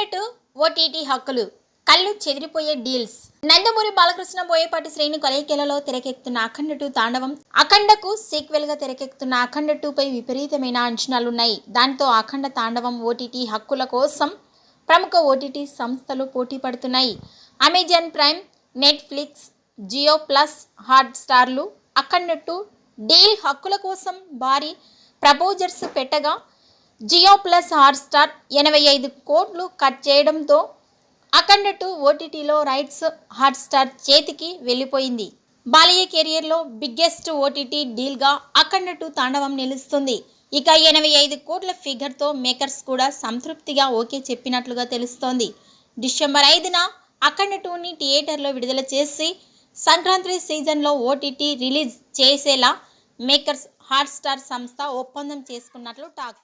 Internet OTT హక్కులు కళ్ళు చెదిరిపోయే డీల్స్. నందమూరి బాలకృష్ణ బోయపాటి శ్రేణి కలయికలలో తెరకెక్కుతున్న అఖండటు తాండవం అఖండకు సీక్వెల్గా తెరకెక్కుతున్న అఖండ పై విపరీతమైన అంచనాలున్నాయి. దాంతో అఖండ తాండవం ఓటీటీ హక్కుల కోసం ప్రముఖ ఓటీటీ సంస్థలు పోటీ పడుతున్నాయి. Amazon Prime Netflix Jio plus hot స్టార్లు అఖండటు డీల్ హక్కుల కోసం భారీ ప్రపోజర్స్ పెట్టగా జియో ప్లస్ హాట్స్టార్ ఎనభై ఐదు కోట్లు కట్ చేయడంతో అఖండ టూ ఓటీటీలో రైట్స్ హాట్స్టార్ చేతికి వెళ్ళిపోయింది. బాలయ్య కెరియర్లో బిగ్గెస్ట్ ఓటీటీ డీల్గా అఖండ టూ తాండవం నిలుస్తుంది. ఇక ఎనభై ఐదు కోట్ల ఫిగర్తో మేకర్స్ కూడా సంతృప్తిగా ఓకే చెప్పినట్లుగా తెలుస్తోంది. డిసెంబర్ ఐదున అఖండ టూని థియేటర్లో విడుదల చేసి సంక్రాంతి సీజన్లో ఓటీటీ రిలీజ్ చేసేలా మేకర్స్ హాట్స్టార్ సంస్థ ఒప్పందం చేసుకున్నట్లు టాక్.